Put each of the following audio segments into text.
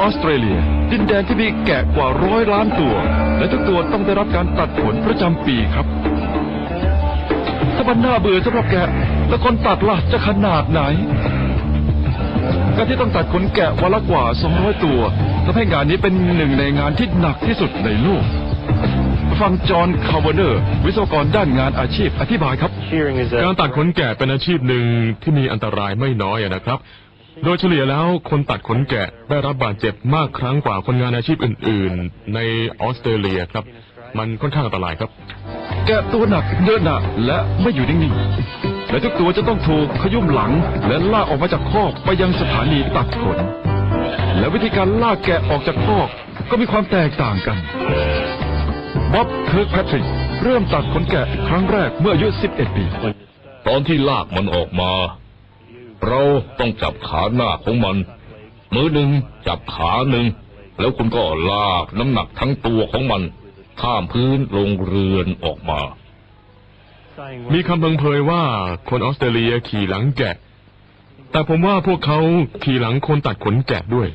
ออสเตรเลีย ดินแดนที่มีแกะกว่าร้อยล้านตัว และทุกตัวต้องได้รับการตัดขนประจำปีครับ ถ้ามันน่าเบื่อสำหรับแกะ แล้วคนตัดล่ะจะขนาดไหน การที่ต้องตัดขนแกะวันละกว่า 200 ตัวทำให้งานนี้เป็นหนึ่งในงานที่หนักที่สุดในโลกฟังจอห์นคาร์เวเนอร์ วิศวกรด้านงานอาชีพอธิบายครับ Shearing is a การตัดขนแกะเป็นอาชีพหนึ่งที่มีอันตรายไม่น้อยอะนะครับ โดยเฉลี่ยแล้วคนตัดขนแกะได้รับบาดเจ็บมากครั้งกว่าคนงานอาชีพอื่น ๆ ในออสเตรเลียครับ มันค่อนข้างอันตรายครับ แกะตัวหนักเดินหนักและไม่อยู่นิ่งๆและทุกตัวจะต้องถูกขยุ่มหลัง และลากออกมาจากคอกไปยังสถานีตัดขน และวิธีการลากแกะออกจากคอกก็มีความแตกต่างกันบ๊อบเคิร์กแพทริกเริ่มตัดขนแกะครั้งแรกเมื่ออายุ 11 ปี ตอนที่ลากมันออกมา เราต้องจับขาหน้าของมัน มือหนึ่งจับขาหนึ่ง แล้วคุณก็ลากน้ำหนักทั้งตัวของมัน ข้ามพื้นลงเรือนออกมา มีคำเพึงเพยว่าคนออสเตรเลียขี่หลังแกะ แต่ผมว่าพวกเขาขี่หลังคนตัดขนแกะด้วย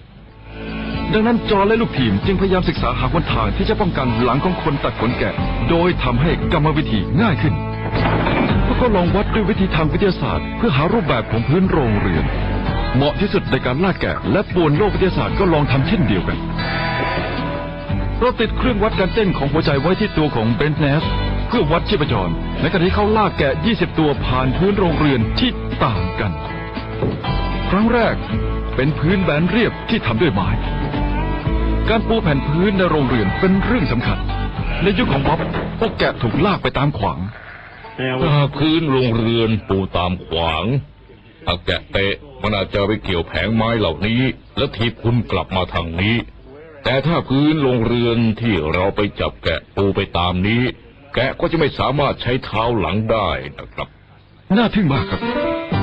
ดังนั้นจอและลูกทีมจึงพยายามศึกษาหาหนทางที่จะป้องกันหลังของคนตัดขนแกะ โดยทำให้กรรมวิธีง่ายขึ้น กเขาลองวัดด้วยวิธีทางวิทยาศาสตร์ เพื่อหารูปแบบของพื้นโรงเรือน เหมาะที่สุดในการลากแกะ และปวนโลกวิทยาศาสตร์ก็ลองทำเช่นเดียวกัน เราติดเครื่องวัดการเต้นของหัวใจไว้ที่ตัวของเบนเนสเพื่อวัดชีพจรในขณะที่เขาลากแกะ 20 ตัวผ่านพื้นโรงเรือนที่ต่างกัน ครั้งแรกเป็นพื้นแบนเรียบที่ทำด้วยไม้ การปูแผ่นพื้นในโรงเรือนเป็นเรื่องสำคัญ ในยุคของบ๊อบพวกแกะถูกลากไปตามขวาง ถ้าพื้นโรงเรือนปูตามขวางถ้าแกะเตะมันอาจจะไปเกี่ยวแผงไม้เหล่านี้ แล้วทีบคุณกลับมาทางนี้ แต่ถ้าพื้นโรงเรือนที่เราไปจับแกะปูไปตามนี้ แกะก็จะไม่สามารถใช้เท้าหลังได้นะครับ น่าทึ่งมากครับ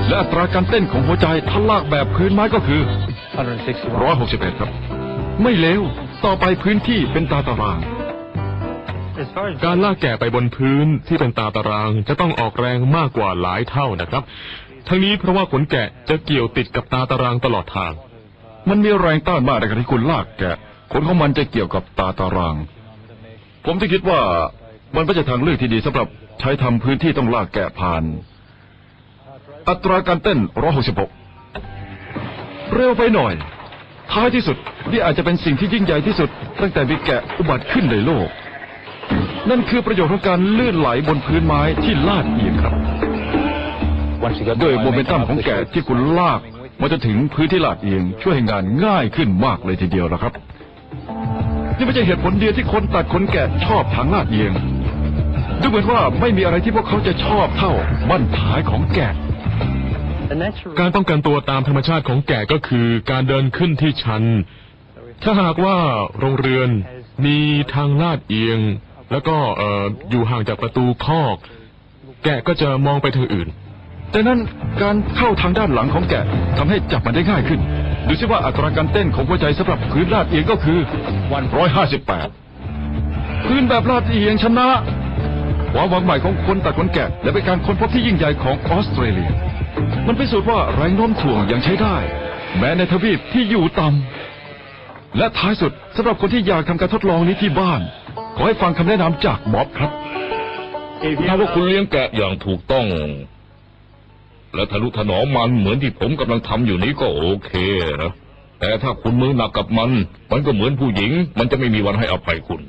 และอัตราการเต้นของหัวใจถ้าลากแบบพื้นไม้ก็คือ 161. 161ครับ ไม่เลวต่อไปพื้นที่เป็นตาตาราง As far as การลากแกะไปบนพื้นที่เป็นตาตารางจะต้องออกแรงมากกว่าหลายเท่านะครับ ทั้งนี้เพราะว่าขนแกะจะเกี่ยวติดกับตาตารางตลอดทาง มันมีแรงต้านมากในขณะที่คุณลากแกะขนของมันจะเกี่ยวกับตาตาราง ผมที่คิดว่ามันไม่ใช่ทางเลือกที่ดีสำหรับใช้ทำพื้นที่ต้องลากแกะผ่าน อัตราการเต้น166เร็วไปหน่อย ท้ายที่สุดนี่อาจจะเป็นสิ่งที่ยิ่งใหญ่ที่สุด ตั้งแต่มีแกะอุบัติขึ้นในโลก นั่นคือประโยชน์ของการลื่นไหลบนพื้นไม้ที่ลาดเอียงครับด้วยโมเมนตัมของแกะที่คุณลากมาจนถึงพื้นที่ลาดเอียงช่วยให้งานง่ายขึ้นมากเลยทีเดียวละครับ นี่ไม่ใช่เหตุผลเดียวที่คนตัดขนแกะชอบทางลาดเอียงดูเหมือนว่าไม่มีอะไรที่พวกเขาจะชอบเท่าบั้นท้ายของแกะการป้องกันตัวตามธรรมชาติของแกะก็คือการเดินขึ้นที่ชัน ถ้าหากว่าโรงเรือนมีทางลาดเอียง แล้วก็เอ่ออยู่ห่างจากประตูคอก แกะก็จะมองไปทางอื่น แต่นั้นการเข้าทางด้านหลังของแกะทำให้จับมันได้ง่ายขึ้น ดูซิว่าอัตราการเต้นของหัวใจสำหรับพื้นลาดเอียงก็คือ158พื้นแบบลาดเอียงชนะความหวังใหม่ของคนตัดขนแกะ และเป็นการค้นพบที่ยิ่งใหญ่ของออสเตรเลีย มันพิสูจน์ว่าแรงโน้มถ่วงยังใช้ได้ แม้ในทวีปที่อยู่ต่ำและท้ายสุดสำหรับคนที่อยากทำการทดลองนี้ที่บ้าน ขอให้ฟังคำแนะนำจากบ๊อบครับถ้าว่าคุณเลี้ยงแกะอย่างถูกต้อง และทะนุถนอมมันเหมือนที่ผมกำลังทำอยู่นี้ก็โอเคนะแต่ถ้าคุณมือหนักกับมัน มันก็เหมือนผู้หญิง มันจะไม่มีวันให้อภัยคุณ